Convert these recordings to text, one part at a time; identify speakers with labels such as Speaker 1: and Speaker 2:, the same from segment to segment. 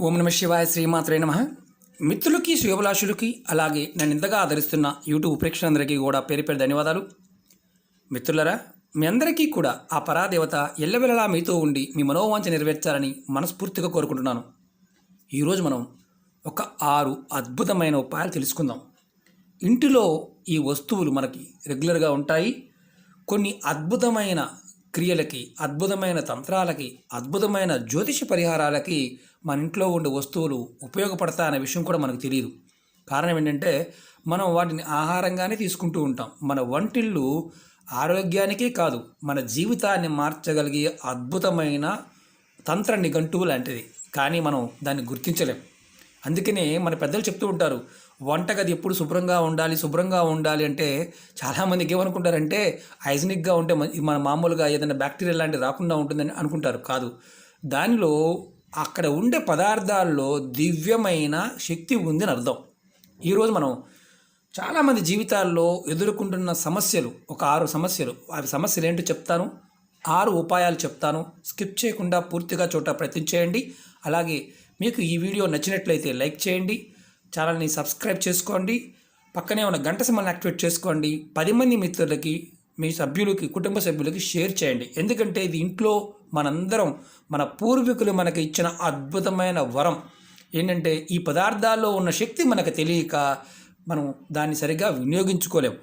Speaker 1: ఓం నమ శివాయ శ్రీమాత్రే నమ. మిత్రులకి శుభలాషులకి అలాగే నన్ను ఇంతగా ఆదరిస్తున్న యూట్యూబ్ ప్రేక్షకులందరికీ కూడా పేరు పేరు ధన్యవాదాలు. మిత్రులరా మీ అందరికీ కూడా ఆ పరాదేవత ఎల్లవెల్లలా మీతో ఉండి మీ మనోవాంఛ నెరవేర్చాలని మనస్ఫూర్తిగా కోరుకుంటున్నాను. ఈరోజు మనం ఒక ఆరు అద్భుతమైన ఉపాయాలు తెలుసుకుందాం. ఇంటిలో ఈ వస్తువులు మనకి రెగ్యులర్గా ఉంటాయి. కొన్ని అద్భుతమైన క్రియలకి అద్భుతమైన తంత్రాలకి అద్భుతమైన జ్యోతిష పరిహారాలకి మన ఇంట్లో ఉండే వస్తువులు ఉపయోగపడతాయనే విషయం కూడా మనకు తెలియదు కారణం ఏంటంటే మనం వాటిని ఆహారంగానే తీసుకుంటూ ఉంటాం. మన వంటిళ్ళు ఆరోగ్యానికే కాదు మన జీవితాన్ని మార్చగలిగే అద్భుతమైన తంత్ర నిఘంటువు లాంటిది. కానీ మనం దాన్ని గుర్తించలేం. అందుకనే మన పెద్దలు చెప్తూ ఉంటారు వంటగది ఎప్పుడు శుభ్రంగా ఉండాలి శుభ్రంగా ఉండాలి అంటే చాలామందికి ఏమనుకుంటారంటే హైజనిక్గా ఉంటే మన- మన మామూలుగా ఏదైనా బ్యాక్టీరియా లాంటివి రాకుండా ఉంటుందని అనుకుంటారు. కాదు. దానిలో అక్కడ ఉండే పదార్థాల్లో దివ్యమైన శక్తి ఉందని అర్థం. ఈరోజు మనం చాలామంది జీవితాల్లో ఎదుర్కొంటున్న సమస్యలు ఒక ఆరు సమస్యలు. అవి సమస్యలు ఏంటో చెప్తాను. ఆరు ఉపాయాలు చెప్తాను. స్కిప్ చేయకుండా పూర్తిగా చోట ప్రయత్నించేయండి. అలాగే మీకు ఈ వీడియో నచ్చినట్లయితే లైక్ చేయండి ఛానల్ని సబ్స్క్రైబ్ చేసుకోండి పక్కనే ఉన్న గంట సమయాన్ని యాక్టివేట్ చేసుకోండి పది మంది మిత్రులకి మీ సభ్యులకి కుటుంబ సభ్యులకి షేర్ చేయండి. ఎందుకంటే ఇది ఇంట్లో మనందరం మన పూర్వీకులు మనకి ఇచ్చిన అద్భుతమైన వరం. ఏంటంటే ఈ పదార్థాల్లో ఉన్న శక్తి మనకు తెలియక మనం దాన్ని సరిగ్గా వినియోగించుకోలేం.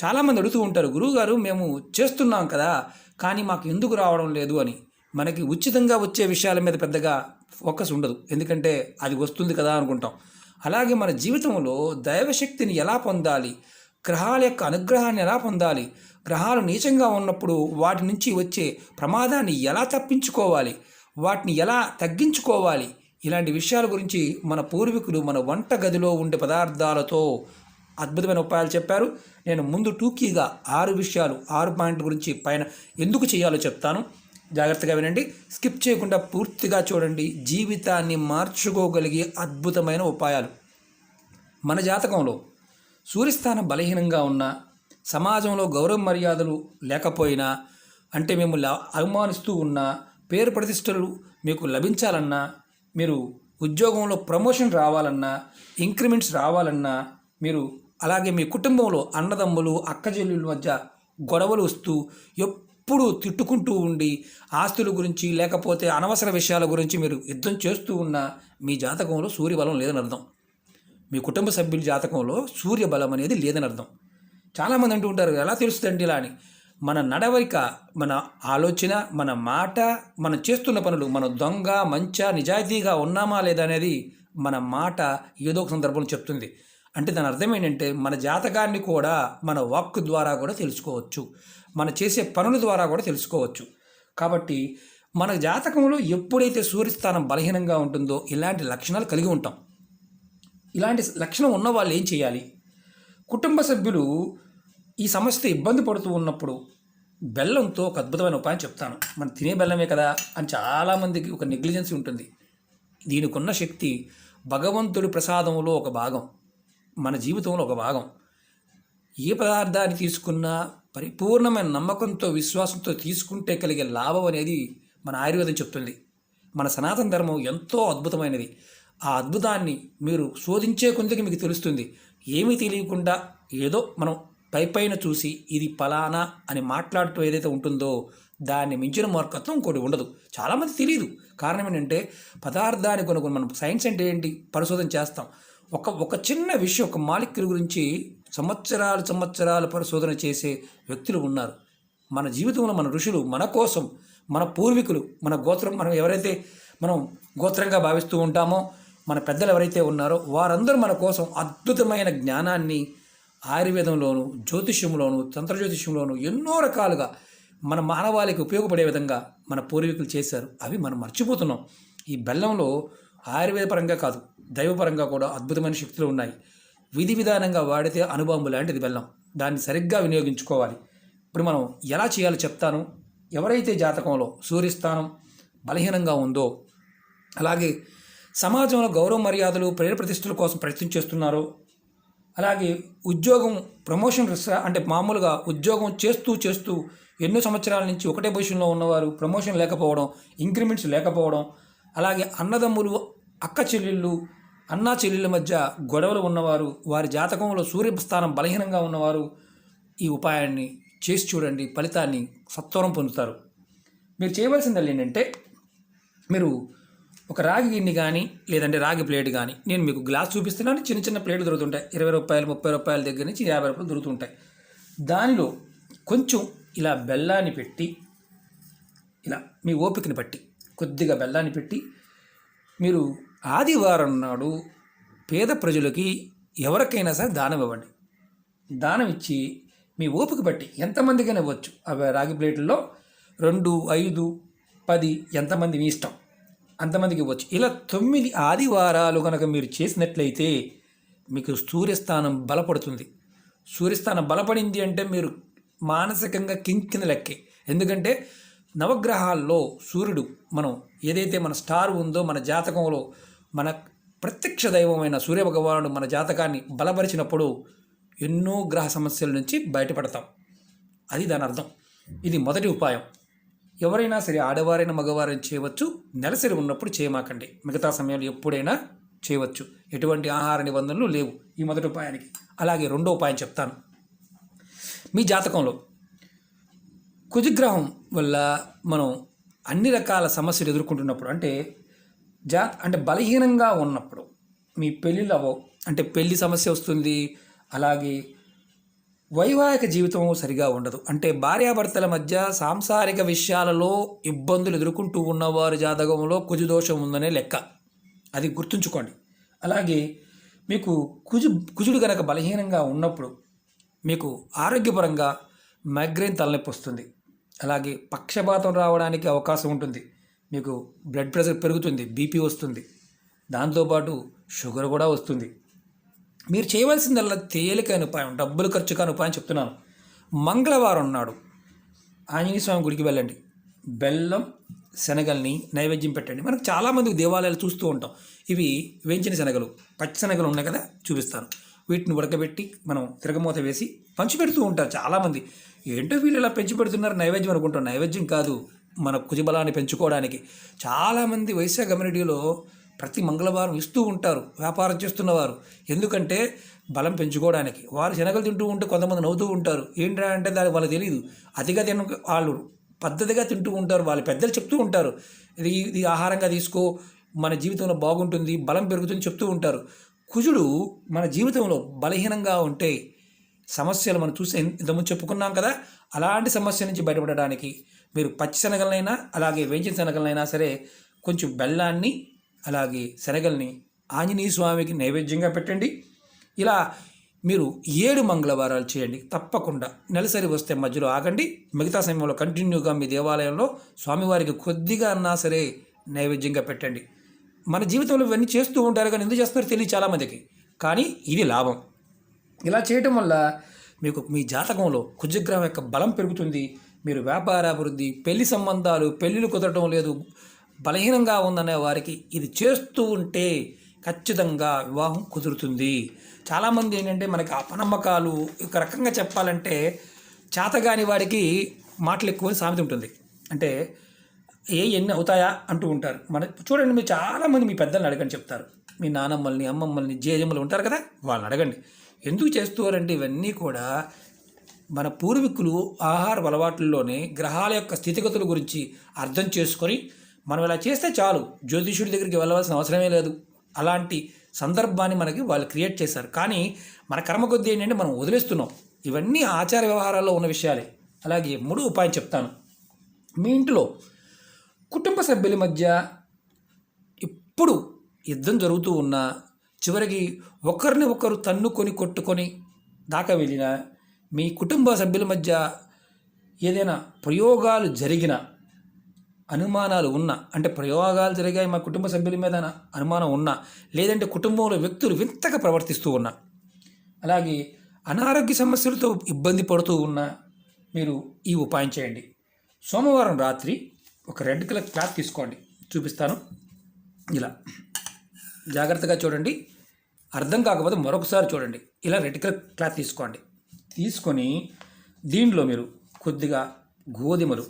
Speaker 1: చాలామంది అడుగుతూ ఉంటారు గురువుగారు మేము చేస్తున్నాం కదా కానీ మాకు ఎందుకు రావడం లేదు అని. మనకి ఉచితంగా వచ్చే విషయాల మీద పెద్దగా ఫోకస్ ఉండదు. ఎందుకంటే అది వస్తుంది కదా అనుకుంటాం. అలాగే మన జీవితంలో దైవశక్తిని ఎలా పొందాలి? గ్రహాల యొక్క అనుగ్రహాన్ని ఎలా పొందాలి? గ్రహాలు నీచంగా ఉన్నప్పుడు వాటి నుంచి వచ్చే ప్రమాదాన్ని ఎలా తప్పించుకోవాలి? వాటిని ఎలా తగ్గించుకోవాలి? ఇలాంటి విషయాల గురించి మన పూర్వీకులు మన వంట గదిలో ఉండే పదార్థాలతో అద్భుతమైన ఉపాయాలు చెప్పారు. నేను ముందు టూకీగా ఆరు విషయాలు ఆరు పాయింట్ గురించి పైన ఎందుకు చేయాలో చెప్తాను. జాగ్రత్తగా వినండి. స్కిప్ చేయకుండా పూర్తిగా చూడండి. జీవితాన్ని మార్చుకోగలిగే అద్భుతమైన ఉపాయాలు. మన జాతకంలో సూర్యస్థానం బలహీనంగా ఉన్న సమాజంలో గౌరవ మర్యాదలు లేకపోయినా అంటే మేము ల- అవమానిస్తూ ఉన్నా పేరు ప్రతిష్టలు మీకు లభించాలన్నా మీరు ఉద్యోగంలో ప్రమోషన్ రావాలన్నా ఇంక్రిమెంట్స్ రావాలన్నా మీరు అలాగే మీ కుటుంబంలో అన్నదమ్ములు అక్కజెల్లుల మధ్య గొడవలు వస్తూ ఎప్పుడూ తిట్టుకుంటూ ఉండి ఆస్తుల గురించి లేకపోతే అనవసర విషయాల గురించి మీరు యుద్ధం చేస్తూ ఉన్న మీ జాతకంలో సూర్యబలం లేదని అర్థం. మీ కుటుంబ సభ్యుల జాతకంలో సూర్య బలం అనేది లేదని అర్థం. చాలామంది అంటూ ఉంటారు ఎలా తెలుస్తుందండి ఇలా అని. మన నడవడిక మన ఆలోచన మన మాట మనం చేస్తున్న పనులు మన దొంగ మంచ నిజాయితీగా ఉన్నామా లేదా అనేది మన మాట ఏదో ఒక సందర్భంలో చెప్తుంది. అంటే దాని అర్థం ఏంటంటే మన జాతకాన్ని కూడా మన వాక్ ద్వారా కూడా తెలుసుకోవచ్చు. మన చేసే పనుల ద్వారా కూడా తెలుసుకోవచ్చు. కాబట్టి మన జాతకంలో ఎప్పుడైతే సూర్యస్థానం బలహీనంగా ఉంటుందో ఇలాంటి లక్షణాలు కలిగి ఉంటాం. ఇలాంటి లక్షణం ఉన్న వాళ్ళు ఏం చేయాలి? కుటుంబ సభ్యులు ఈ సమస్య ఇబ్బంది పడుతూ ఉన్నప్పుడు బెల్లంతో ఒక అద్భుతమైన ఉపాయం చెప్తాను. మనం తినే బెల్లమే కదా అని చాలామందికి ఒక నెగ్లిజెన్సీ ఉంటుంది. దీనికి ఉన్న శక్తి భగవంతుడి ప్రసాదంలో ఒక భాగం. మన జీవితంలో ఒక భాగం. ఏ పదార్థాన్ని తీసుకున్నా పరిపూర్ణమైన నమ్మకంతో విశ్వాసంతో తీసుకుంటే కలిగే లాభం అనేది మన ఆయుర్వేదం చెప్తుంది. మన సనాతన ధర్మం ఎంతో అద్భుతమైనది. ఆ అద్భుతాన్ని మీరు శోధించే కొందికి మీకు తెలుస్తుంది. ఏమీ తెలియకుండా ఏదో మనం పై పైన చూసి ఇది ఫలానా అని మాట్లాడుతూ ఏదైతే ఉంటుందో దాన్ని మించిన మూర్ఖత్వం ఇంకోటి ఉండదు. చాలామంది తెలియదు కారణం ఏంటంటే పదార్థాన్ని కొనుక్కొని మనం సైన్స్ అంటే ఏంటి? పరిశోధన చేస్తాం. ఒక ఒక చిన్న విషయం ఒక మాలిక్యుల గురించి సంవత్సరాలు సంవత్సరాలు పరిశోధన చేసే వ్యక్తులు ఉన్నారు. మన జీవితంలో మన ఋషులు మన కోసం మన పూర్వీకులు మన గోత్రం మనం ఎవరైతే మనం గోత్రంగా భావిస్తూ ఉంటామో మన పెద్దలు ఎవరైతే ఉన్నారో వారందరూ మన కోసం అద్భుతమైన జ్ఞానాన్ని ఆయుర్వేదంలోను జ్యోతిష్యంలోను తంత్రజ్యోతిష్యంలోను ఎన్నో రకాలుగా మన మానవాళికి ఉపయోగపడే విధంగా మన పూర్వీకులు చేశారు. అవి మనం మర్చిపోతున్నాం. ఈ బెల్లంలో ఆయుర్వేద పరంగా కాదు దైవపరంగా కూడా అద్భుతమైన శక్తులు ఉన్నాయి. విధి విధానంగా వాడితే అనుభవం లాంటిది బెల్లం. దాన్ని సరిగ్గా వినియోగించుకోవాలి. ఇప్పుడు మనం ఎలా చేయాలో చెప్తాను. ఎవరైతే జాతకంలో సూర్యస్థానం బలహీనంగా ఉందో అలాగే సమాజంలో గౌరవ మర్యాదలు ప్రేర ప్రతిష్టల కోసం ప్రయత్నం చేస్తున్నారో అలాగే ఉద్యోగం ప్రమోషన్ అంటే మామూలుగా ఉద్యోగం చేస్తూ చేస్తూ ఎన్నో సంవత్సరాల నుంచి ఒకటే పొజిషన్లో ఉన్నవారు ప్రమోషన్ లేకపోవడం ఇంక్రిమెంట్స్ లేకపోవడం అలాగే అన్నదమ్ములు అక్క చెల్లెళ్ళు అన్నా చెల్లెళ్ళ మధ్య గొడవలు ఉన్నవారు వారి జాతకంలో సూర్యస్థానం బలహీనంగా ఉన్నవారు ఈ ఉపాయాన్ని చేసి చూడండి ఫలితాన్ని సత్వరం పొందుతారు. మీరు చేయవలసింది ఏంటంటే మీరు ఒక రాగి గిన్నె కానీ లేదంటే రాగి ప్లేట్ కానీ నేను మీకు గ్లాస్ చూపిస్తున్నాను చిన్న చిన్న ప్లేట్లు దొరుకుతుంటాయి. ఇరవై రూపాయలు ముప్పై రూపాయల దగ్గర నుంచి యాభై రూపాయలు దొరుకుతుంటాయి. దానిలో కొంచెం ఇలా బెల్లాన్ని పెట్టి ఇలా మీ ఓపికని బట్టి కొద్దిగా బెల్లాన్ని పెట్టి మీరు ఆదివారం నాడు పేద ప్రజలకి ఎవరికైనా సరే దానం ఇవ్వండి. దానం ఇచ్చి మీ ఓపిక బట్టి ఎంతమందికైనా ఇవ్వచ్చు. అవి రాగి ప్లేట్లలో రెండు ఐదు పది ఎంతమంది మీ ఇష్టం అంతమందికి ఇవ్వచ్చు. ఇలా తొమ్మిది ఆదివారాలు కనుక మీరు చేసినట్లయితే మీకు సూర్యస్థానం బలపడుతుంది. సూర్యస్థానం బలపడింది అంటే మీరు మానసికంగా కింకిన లెక్కే. ఎందుకంటే నవగ్రహాల్లో సూర్యుడు మనం ఏదైతే మన స్టార్ ఉందో మన జాతకంలో మన ప్రత్యక్ష దైవమైన సూర్యభగవానుడు మన జాతకాన్ని బలపరిచినప్పుడు ఎన్నో గ్రహ సమస్యల నుంచి బయటపడతాం. అది దాని అర్థం. ఇది మొదటి ఉపాయం. ఎవరైనా సరే ఆడవారైనా మగవారైనా చేయవచ్చు. నెలసరి ఉన్నప్పుడు చేయమాకండి. మిగతా సమయంలో ఎప్పుడైనా చేయవచ్చు. ఎటువంటి ఆహార నిబంధనలు లేవు ఈ మొదటి ఉపాయానికి. అలాగే రెండో ఉపాయం చెప్తాను. మీ జాతకంలో కుజగ్రహం వల్ల మనం అన్ని రకాల సమస్యలు ఎదుర్కొంటున్నప్పుడు అంటే జా అంటే బలహీనంగా ఉన్నప్పుడు మీ పెళ్ళిళ్ళు అవ్వవు అంటే పెళ్ళి సమస్య వస్తుంది అలాగే వైవాహిక జీవితం సరిగా ఉండదు. అంటే భార్యాభర్తల మధ్య సాంసారిక విషయాలలో ఇబ్బందులు ఎదుర్కొంటూ ఉన్నవారి జాతకంలో కుజుదోషం ఉందనే లెక్క. అది గుర్తుంచుకోండి. అలాగే మీకు కుజు కుజుడు కనుక బలహీనంగా ఉన్నప్పుడు మీకు ఆరోగ్యపరంగా మైగ్రేన్ తలనొప్పి వస్తుంది. అలాగే పక్షపాతం రావడానికి అవకాశం ఉంటుంది. మీకు బ్లడ్ ప్రెషర్ పెరుగుతుంది బీపీ వస్తుంది. దాంతోపాటు షుగర్ కూడా వస్తుంది. మీరు చేయవలసిందల్లా తేలికైన ఉపాయం డబ్బులు ఖర్చు కాని ఉపాయం చెప్తున్నాను. మంగళవారం నాడు ఆంజనేయ స్వామి గుడికి వెళ్ళండి. బెల్లం శనగల్ని నైవేద్యం పెట్టండి. మనకు చాలామంది దేవాలయాలు చూస్తూ ఉంటాం. ఇవి వేయించిన శనగలు పచ్చి శనగలు ఉన్నాయి కదా చూపిస్తాను. వీటిని ఉడకబెట్టి మనం తిరగమూత వేసి పంచి పెడుతూ ఉంటారు చాలామంది ఏంటో వీళ్ళు ఇలా పెంచి పెడుతున్నారు నైవేద్యం అనుకుంటాం నైవేద్యం కాదు మన కుజబలాన్ని పెంచుకోవడానికి. చాలామంది వైశ్య కమ్యూనిటీలో ప్రతి మంగళవారం ఇస్తూ ఉంటారు వ్యాపారం చేస్తున్నవారు. ఎందుకంటే బలం పెంచుకోవడానికి. వారు శనగలు తింటూ ఉంటే కొంతమంది నవ్వుతూ ఉంటారు. ఏంటంటే అంటే దానికి వాళ్ళకి తెలియదు అతిగా తిన వాళ్ళు పద్ధతిగా తింటూ ఉంటారు. వాళ్ళ పెద్దలు చెప్తూ ఉంటారు. ఇది ఇది ఆహారంగా తీసుకో మన జీవితంలో బాగుంటుంది బలం పెరుగుతుంది చెప్తూ ఉంటారు. కుజుడు మన జీవితంలో బలహీనంగా ఉంటే సమస్యలు మనం చూసి ఇంతకుముందు చెప్పుకున్నాం కదా అలాంటి సమస్య నుంచి బయటపడడానికి మీరు పచ్చి శనగలనైనా అలాగే వేయించిన శనగలనైనా సరే కొంచెం బెల్లాన్ని అలాగే శనగల్ని ఆంజనేయ స్వామికి నైవేద్యంగా పెట్టండి. ఇలా మీరు ఏడు మంగళవారాలు చేయండి. తప్పకుండా నెలసరి వస్తే మధ్యలో ఆగండి. మిగతా సమయంలో కంటిన్యూగా మీ దేవాలయంలో స్వామివారికి కొద్దిగా అన్నా సరే నైవేద్యంగా పెట్టండి. మన జీవితంలో ఇవన్నీ చేస్తూ ఉంటారు కానీ ఎందుకు చేస్తున్నారో తెలియదు చాలామందికి. కానీ ఇది లాభం. ఇలా చేయటం వల్ల మీకు మీ జాతకంలో కుజగ్రహం యొక్క బలం పెరుగుతుంది. మీరు వ్యాపార అభివృద్ధి పెళ్ళి సంబంధాలు పెళ్ళిళ్ళు కుదరటం లేదు బలహీనంగా ఉందనే వారికి ఇది చేస్తూ ఉంటే ఖచ్చితంగా వివాహం కుదురుతుంది. చాలామంది ఏంటంటే మనకి అపనమ్మకాలు ఒక రకంగా చెప్పాలంటే చేతగాని వాడికి మాటలు ఎక్కువ సామెత ఉంటుంది. అంటే ఏ ఎన్ని అవుతాయా అంటూ ఉంటారు. మన చూడండి మీరు చాలామంది మీ పెద్దల్ని అడగండి చెప్తారు. మీ నానమ్మల్ని అమ్మమ్మల్ని జేజమ్మలు ఉంటారు కదా వాళ్ళని అడగండి. ఎందుకు చేస్తున్నారంటే ఇవన్నీ కూడా మన పూర్వీకులు ఆహార అలవాట్లలోనే గ్రహాల యొక్క స్థితిగతుల గురించి అర్థం చేసుకొని మనం ఇలా చేస్తే చాలు జ్యోతిషుడి దగ్గరికి వెళ్ళవలసిన అవసరమే లేదు. అలాంటి సందర్భాన్ని మనకి వాళ్ళు క్రియేట్ చేశారు. కానీ మన కర్మ కొద్ది ఏంటంటే మనం వదిలేస్తున్నాం. ఇవన్నీ ఆచార వ్యవహారాల్లో ఉన్న విషయాలే. అలాగే మూడు ఉపాయం చెప్తాను. మీ ఇంట్లో కుటుంబ సభ్యుల మధ్య ఎప్పుడు యుద్ధం జరుగుతూ ఉన్నా చివరికి ఒకరిని ఒకరు తన్నుకొని కొట్టుకొని దాకా వెళ్ళినా మీ కుటుంబ సభ్యుల మధ్య ఏదైనా ప్రయోగాలు జరిగిన అనుమానాలు ఉన్నా అంటే ప్రయోగాలు జరిగాయి మా కుటుంబ సభ్యుల మీద అనుమానం ఉన్నా లేదంటే కుటుంబంలో వ్యక్తులు వింతగా ప్రవర్తిస్తూ ఉన్నా అలాగే అనారోగ్య సమస్యలతో ఇబ్బంది పడుతూ ఉన్నా మీరు ఈ ఉపాయం చేయండి. సోమవారం రాత్రి ఒక రెడ్ కలర్ క్లాత్ తీసుకోండి. చూపిస్తాను. ఇలా. జాగ్రత్తగా చూడండి. అర్థం కాకపోతే మరొకసారి చూడండి. ఇలా రెడ్ కలర్ క్లాత్ తీసుకోండి. తీసుకొని దీంట్లో మీరు కొద్దిగా గోధుమలు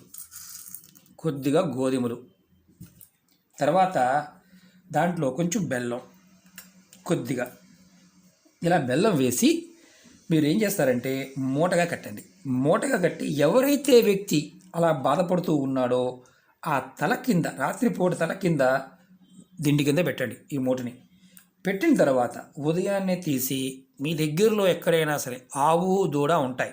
Speaker 1: కొద్దిగా గోధుమలు. తర్వాత దాంట్లో కొంచెం బెల్లం కొద్దిగా. ఇలా బెల్లం వేసి మీరు ఏం చేస్తారంటే మూటగా కట్టండి. మూటగా కట్టి ఎవరైతే వ్యక్తి అలా బాధపడుతూ ఉన్నాడో ఆ తల కింద రాత్రిపూట తల కింద దిండి కింద పెట్టండి ఈ మూటని. పెట్టిన తర్వాత ఉదయాన్నే తీసి మీ దగ్గరలో ఎక్కడైనా సరే ఆవు దూడ ఉంటాయి.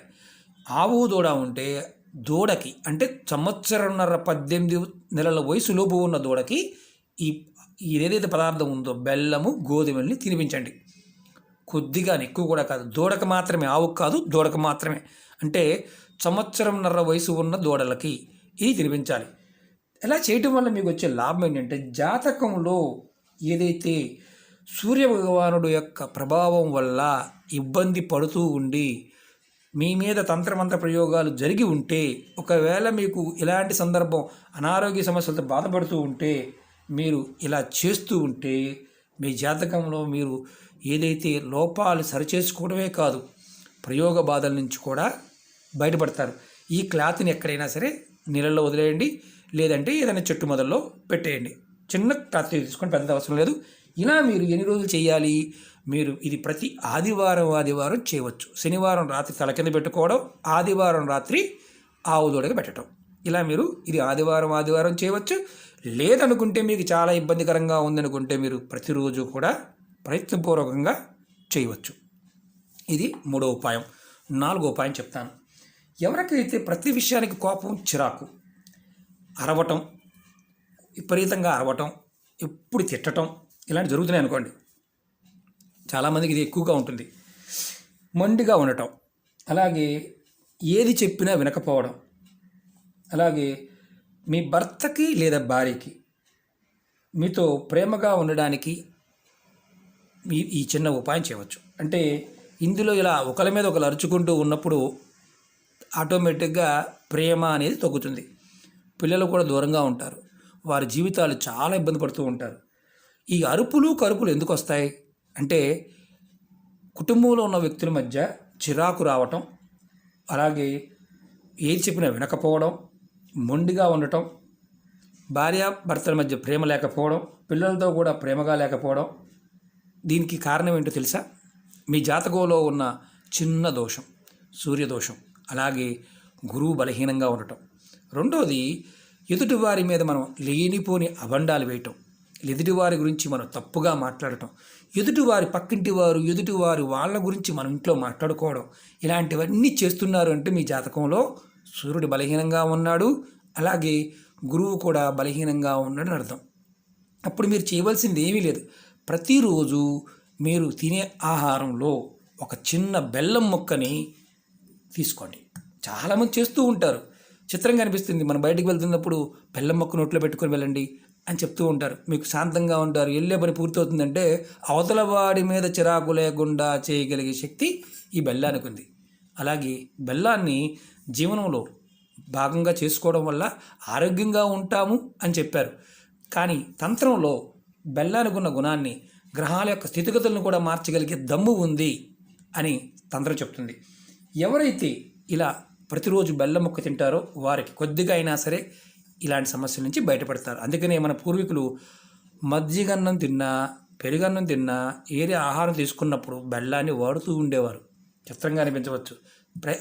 Speaker 1: ఆవు దూడ ఉంటే దూడకి అంటే సంవత్సరంన్నర పద్దెనిమిది నెలల వయసులోపు ఉన్న దూడకి ఈ ఈ ఏదైతే పదార్థం ఉందో బెల్లము గోధుమల్ని తినిపించండి. కొద్దిగా ఎక్కువ కూడా కాదు. దూడకు మాత్రమే ఆవుకు కాదు దూడకు మాత్రమే. అంటే సంవత్సరంన్నర వయసు ఉన్న దూడలకి ఇది తినిపించాలి. ఇలా చేయటం వల్ల మీకు వచ్చే లాభం ఏంటంటే జాతకంలో ఏదైతే సూర్య భగవానుడు యొక్క ప్రభావం వల్ల ఇబ్బంది పడుతూ ఉండి మీ మీద తంత్రమంత్ర ప్రయోగాలు జరిగి ఉంటే ఒకవేళ మీకు ఇలాంటి సందర్భం అనారోగ్య సమస్యలతో బాధపడుతూ ఉంటే మీరు ఇలా చేస్తూ ఉంటే మీ జాతకంలో మీరు ఏదైతే లోపాలు సరిచేసుకోవడమే కాదు ప్రయోగ బాధల నుంచి కూడా బయటపడతారు. ఈ క్లాత్ని ఎక్కడైనా సరే నీళ్ళల్లో వదిలేయండి లేదంటే ఏదైనా చెట్టు మొదల్లో పెట్టేయండి. చిన్న క్లాత్ తీసుకొని పెద్ద అవసరం లేదు. ఇలా మీరు ఎన్ని రోజులు చేయాలి? మీరు ఇది ప్రతి ఆదివారం ఆదివారం చేయవచ్చు. శనివారం రాత్రి తల కింద పెట్టుకోవడం ఆదివారం రాత్రి ఆవు దూడగా పెట్టడం. ఇలా మీరు ఇది ఆదివారం ఆదివారం చేయవచ్చు. లేదనుకుంటే మీకు చాలా ఇబ్బందికరంగా ఉందనుకుంటే మీరు ప్రతిరోజు కూడా ప్రయత్నపూర్వకంగా చేయవచ్చు. ఇది మూడో ఉపాయం. నాలుగో ఉపాయం చెప్తాను. ఎవరికైతే ప్రతి విషయానికి కోపం చిరాకు అరవటం విపరీతంగా అరవటం ఎప్పుడు తిట్టటం ఇలాంటి జరుగుతున్నాయి అనుకోండి. చాలామందికి ఇది ఎక్కువగా ఉంటుంది. మొండిగా ఉండటం. అలాగే ఏది చెప్పినా వినకపోవడం. అలాగే మీ భర్తకి లేదా భార్యకి మీతో ప్రేమగా ఉండడానికి మీ ఈ చిన్న ఉపాయం చేయవచ్చు. అంటే ఇందులో ఇలా ఒకరి మీద ఒకరు అరుచుకుంటూ ఉన్నప్పుడు ఆటోమేటిక్గా ప్రేమ అనేది తగ్గుతుంది. పిల్లలు కూడా దూరంగా ఉంటారు. వారి జీవితాలు చాలా ఇబ్బంది పడుతూ ఉంటారు. ఈ అరుపులు కరుపులు ఎందుకు వస్తాయి? అంటే కుటుంబంలో ఉన్న వ్యక్తుల మధ్య చిరాకు రావటం అలాగే ఏది చెప్పినా వినకపోవడం మొండిగా ఉండటం భార్య భర్తల మధ్య ప్రేమ లేకపోవడం పిల్లలతో కూడా ప్రేమగా లేకపోవడం దీనికి కారణం ఏంటో తెలుసా? మీ జాతకంలో ఉన్న చిన్న దోషం సూర్యదోషం అలాగే గురువు బలహీనంగా ఉండటం. రెండోది ఎదుటివారి మీద మనం లేనిపోని అబండాలు వేయటం. ఎదుటివారి గురించి మనం తప్పుగా మాట్లాడటం ఎదుటివారి పక్కింటి వారు ఎదుటివారి వాళ్ళ గురించి మనం ఇంట్లో మాట్లాడుకోవడం ఇలాంటివన్నీ చేస్తున్నారు అంటే మీ జాతకంలో సూర్యుడు బలహీనంగా ఉన్నాడు. అలాగే గురువు కూడా బలహీనంగా ఉన్నాడని అర్థం. అప్పుడు మీరు చేయవలసింది ఏమీ లేదు. ప్రతిరోజు మీరు తినే ఆహారంలో ఒక చిన్న బెల్లం ముక్కని తీసుకోండి. చాలామంది చేస్తూ ఉంటారు. చిత్రంగా అనిపిస్తుంది. మనం బయటకు వెళ్తున్నప్పుడు బెల్లం మొక్క నోట్లో పెట్టుకొని వెళ్ళండి. అని చెప్తూ ఉంటారు. మీకు శాంతంగా ఉంటారు. వెళ్ళే పని పూర్తవుతుందంటే అవతల వాడి మీద చిరాకు లేకుండా చేయగలిగే శక్తి ఈ బెల్లానికి ఉంది. అలాగే బెల్లాన్ని జీవనంలో భాగంగా చేసుకోవడం వల్ల ఆరోగ్యంగా ఉంటాము అని చెప్పారు. కానీ తంత్రంలో బెల్లానికి ఉన్న గుణాన్ని గ్రహాల యొక్క స్థితిగతులను కూడా మార్చగలిగే దమ్ము ఉంది అని తంత్రం చెప్తుంది. ఎవరైతే ఇలా ప్రతిరోజు బెల్లం మొక్క తింటారో వారికి కొద్దిగా అయినా సరే ఇలాంటి సమస్యల నుంచి బయటపడతారు. అందుకనే మన పూర్వీకులు మజ్జిగన్నం తిన్నా పెరుగన్నం తిన్నా ఏది ఆహారం తీసుకున్నప్పుడు బెల్లాన్ని వాడుతూ ఉండేవారు. చిత్రంగా అనిపించవచ్చు.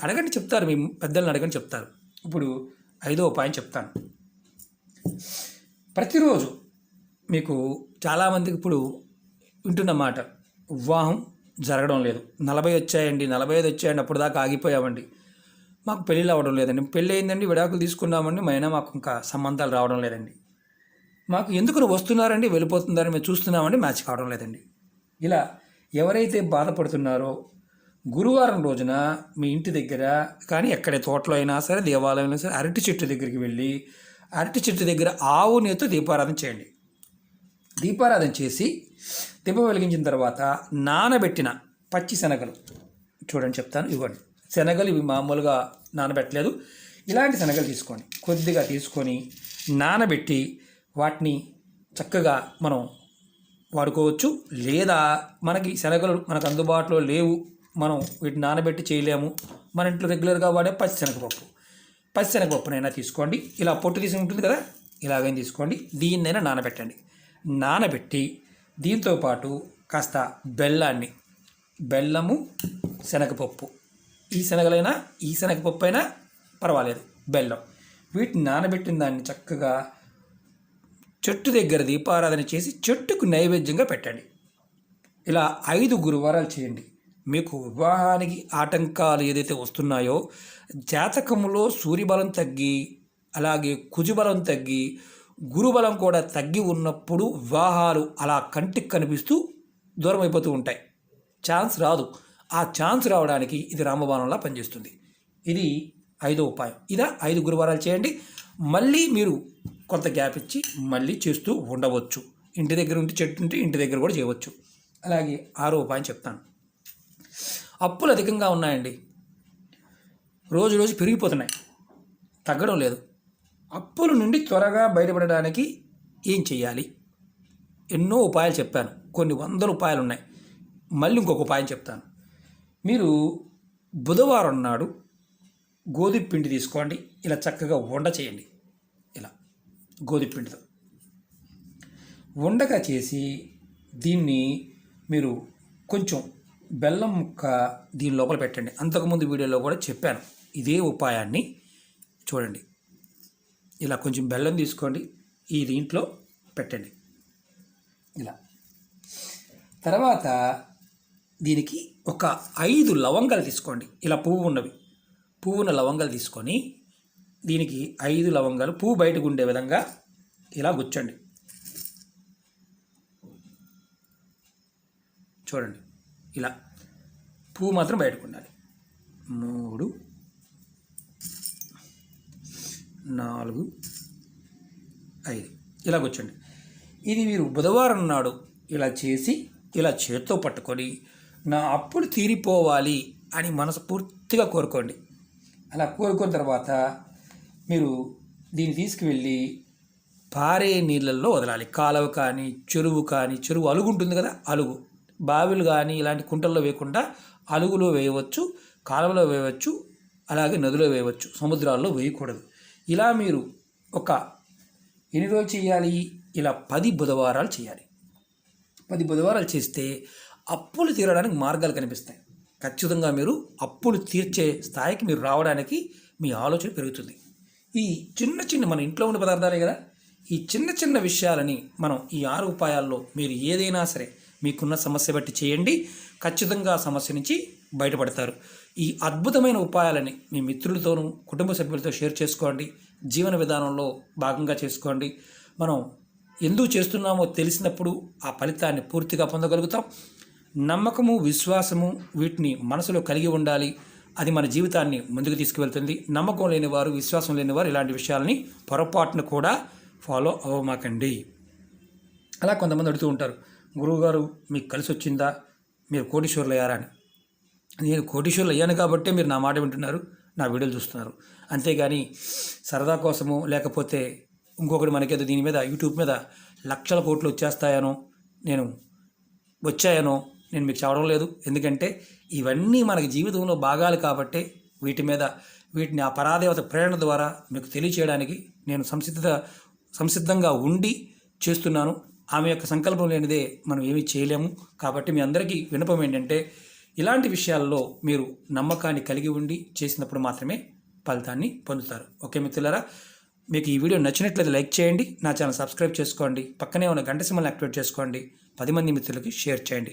Speaker 1: అడగండి చెప్తారు. మీ పెద్దలను అడగండి చెప్తారు. ఇప్పుడు ఐదో ఉపాయం చెప్తాను. ప్రతిరోజు మీకు చాలామందికి ఇప్పుడు వింటున్న మాట వివాహం జరగడం లేదు. నలభై వచ్చాయండి నలభై ఐదు వచ్చాయండి అప్పుడు దాకా ఆగిపోయామండి. మాకు పెళ్ళిళ్ళు అవ్వడం లేదండి. పెళ్ళి అయిందండి విడాకులు తీసుకున్నామండి మైనా మాకు ఇంకా సంబంధాలు రావడం లేదండి. మాకు ఎందుకు వస్తున్నారండి వెళ్ళిపోతున్నారని మేము చూస్తున్నామండి మ్యాచ్ కావడం లేదండి. ఇలా ఎవరైతే బాధపడుతున్నారో గురువారం రోజున మీ ఇంటి దగ్గర కానీ ఎక్కడ తోటలో అయినా సరే దేవాలయంలో అయినా సరే అరటి చెట్టు దగ్గరికి వెళ్ళి అరటి చెట్టు దగ్గర ఆవు నేతో దీపారాధన చేయండి. దీపారాధన చేసి దీపం వెలిగించిన తర్వాత నానబెట్టిన పచ్చి శనగలు. చూడండి చెప్తాను ఇవ్వండి. శనగలు ఇవి మామూలుగా నానబెట్టలేదు. ఇలాంటి శనగలు తీసుకోండి కొద్దిగా తీసుకొని నానబెట్టి వాటిని చక్కగా మనం వాడుకోవచ్చు. లేదా మనకి శనగలు మనకు అందుబాటులో లేవు. మనం వీటిని నానబెట్టి చేయలేము. మన ఇంట్లో రెగ్యులర్గా వాడే పచ్చిశనగపప్పు. పచ్చిశనగపప్పునైనా తీసుకోండి. ఇలా పొట్టు తీసి ఉంటుంది కదా ఇలాగైనా తీసుకోండి. దీన్నైనా నానబెట్టండి. నానబెట్టి దీంతో పాటు కాస్త బెల్లాన్ని బెల్లము శనగపప్పు ఈ శనగలైనా ఈ శనగపప్పు అయినా పర్వాలేదు బెల్లం. వీటిని నానబెట్టిన దాన్ని చక్కగా చెట్టు దగ్గర దీపారాధన చేసి చెట్టుకు నైవేద్యంగా పెట్టండి. ఇలా ఐదు గురువారాలు చేయండి. మీకు వివాహానికి ఆటంకాలు ఏదైతే వస్తున్నాయో జాతకంలో సూర్యబలం తగ్గి అలాగే కుజుబలం తగ్గి గురుబలం కూడా తగ్గి ఉన్నప్పుడు వివాహాలు అలా కంటికి కనిపిస్తూ దూరం అయిపోతూ ఉంటాయి. ఛాన్స్ రాదు. ఆ ఛాన్స్ రావడానికి ఇది రామబాణంలా పనిచేస్తుంది. ఇది ఐదో ఉపాయం. ఇదా ఐదు గురువారాలు చేయండి. మళ్ళీ మీరు కొంత గ్యాప్ ఇచ్చి మళ్ళీ చేస్తూ ఉండవచ్చు. ఇంటి దగ్గర ఉంటే చెట్టు ఉంటే ఇంటి దగ్గర కూడా చేయవచ్చు. అలాగే ఆరో ఉపాయం చెప్తాను. అప్పులు అధికంగా ఉన్నాయండి. రోజు రోజు పెరిగిపోతున్నాయి. తగ్గడం లేదు. అప్పుల నుండి త్వరగా బయటపడడానికి ఏం చేయాలి? ఎన్నో ఉపాయాలు చెప్పాను. కొన్ని వందల ఉపాయాలు ఉన్నాయి. మళ్ళీ ఇంకొక ఉపాయం చెప్తాను. మీరు బుధవారం నాడు గోధుమ పిండి తీసుకోండి. ఇలా చక్కగా వండ చేయండి. ఇలా గోధుమ పిండితో. ఉండగా చేసి దీన్ని మీరు కొంచెం బెల్లం ముక్క దీని లోపల పెట్టండి. అంతకుముందు వీడియోలో కూడా చెప్పాను. ఇదే ఉపాయాన్ని చూడండి. ఇలా కొంచెం బెల్లం తీసుకోండి. ఈ దీంట్లో పెట్టండి. ఇలా. తర్వాత దీనికి ఒక ఐదు లవంగాలు తీసుకోండి. ఇలా పువ్వు ఉన్నవి. పువ్వు ఉన్న లవంగాలు తీసుకొని దీనికి ఐదు లవంగాలు పువ్వు బయటకు ఉండే విధంగా ఇలా గుచ్చండి. చూడండి. ఇలా పువ్వు మాత్రం బయటకు ఉండాలి. మూడు నాలుగు ఐదు. ఇలా కూర్చోండి ఇది మీరు బుధవారం నాడు ఇలా చేసి ఇలా చేత్తో పట్టుకొని నా అప్పులు తీరిపోవాలి అని మనస్ఫూర్తిగా కోరుకోండి. అలా కోరుకున్న తర్వాత మీరు దీన్ని తీసుకువెళ్ళి పారే నీళ్ళల్లో వదలాలి. కాలువ కానీ చెరువు కానీ చెరువు అలుగు ఉంటుంది కదా అలుగు. బావిలు కానీ ఇలాంటి కుంటల్లో వేయకుండా అలుగులో వేయవచ్చు కాలువలో వేయవచ్చు అలాగే నదిలో వేయవచ్చు సముద్రాల్లో వేయకూడదు. ఇలా మీరు ఒక ఎన్ని రోజులు చేయాలి? ఇలా పది బుధవారాలు చేయాలి. పది బుధవారాలు చేస్తే అప్పులు తీరడానికి మార్గాలు కనిపిస్తాయి. ఖచ్చితంగా మీరు అప్పులు తీర్చే స్థాయికి మీరు రావడానికి మీ ఆలోచన పెరుగుతుంది. ఈ చిన్న చిన్న మన ఇంట్లో ఉండే పదార్థాలే కదా? ఈ చిన్న చిన్న విషయాలని మనం ఈ ఆరు ఉపాయాల్లో మీరు ఏదైనా సరే మీకున్న సమస్య బట్టి చేయండి. ఖచ్చితంగా ఆ సమస్య నుంచి బయటపడతారు. ఈ అద్భుతమైన ఉపాయాలని మీ మిత్రులతోనూ కుటుంబ సభ్యులతో షేర్ చేసుకోండి. జీవన విధానంలో భాగంగా చేసుకోండి. మనం ఎందుకు చేస్తున్నామో తెలిసినప్పుడు ఆ ఫలితాన్ని పూర్తిగా పొందగలుగుతాం. నమ్మకము విశ్వాసము వీటిని మనసులో కలిగి ఉండాలి. అది మన జీవితాన్ని ముందుకు తీసుకువెళ్తుంది. నమ్మకం లేని వారు విశ్వాసం లేని వారు ఇలాంటి విషయాలని పొరపాటును కూడా ఫాలో అవ్వమాకండి. అలా కొంతమంది అడుగుతూ ఉంటారు గురువుగారు మీకు కలిసి వచ్చిందా మీరు కోటీశ్వరులు అయ్యారా? అని. నేను కోటీశ్వరులు అయ్యాను కాబట్టే మీరు నా మాట వింటున్నారు నా వీడియోలు చూస్తున్నారు. అంతేగాని సరదా కోసము లేకపోతే ఇంకొకటి మనకేదో దీని మీద యూట్యూబ్ మీద లక్షల కోట్లు వచ్చేస్తాయనో నేను వచ్చాయనో నేను మీకు చెప్పడం లేదు. ఎందుకంటే ఇవన్నీ మనకి జీవితంలో భాగాలు కాబట్టే వీటి మీద వీటిని ఆ పరాదేవత ప్రేరణ ద్వారా మీకు తెలియచేయడానికి నేను సంసిద్ధ సంసిద్ధంగా ఉండి చేస్తున్నాను. ఆమె యొక్క సంకల్పం లేనిదే మనం ఏమీ చేయలేము. కాబట్టి మీ అందరికీ వినపం ఏంటంటే ఇలాంటి విషయాల్లో మీరు నమ్మకాన్ని కలిగి ఉండి చేసినప్పుడు మాత్రమే ఫలితాన్ని పొందుతారు. ఓకే మిత్రులారా? మీకు ఈ వీడియో నచ్చినట్లయితే లైక్ చేయండి. నా ఛానల్ సబ్స్క్రైబ్ చేసుకోండి. పక్కనే ఉన్న గంట సింహల్ని యాక్టివేట్ చేసుకోండి. పది మంది మిత్రులకి షేర్ చేయండి.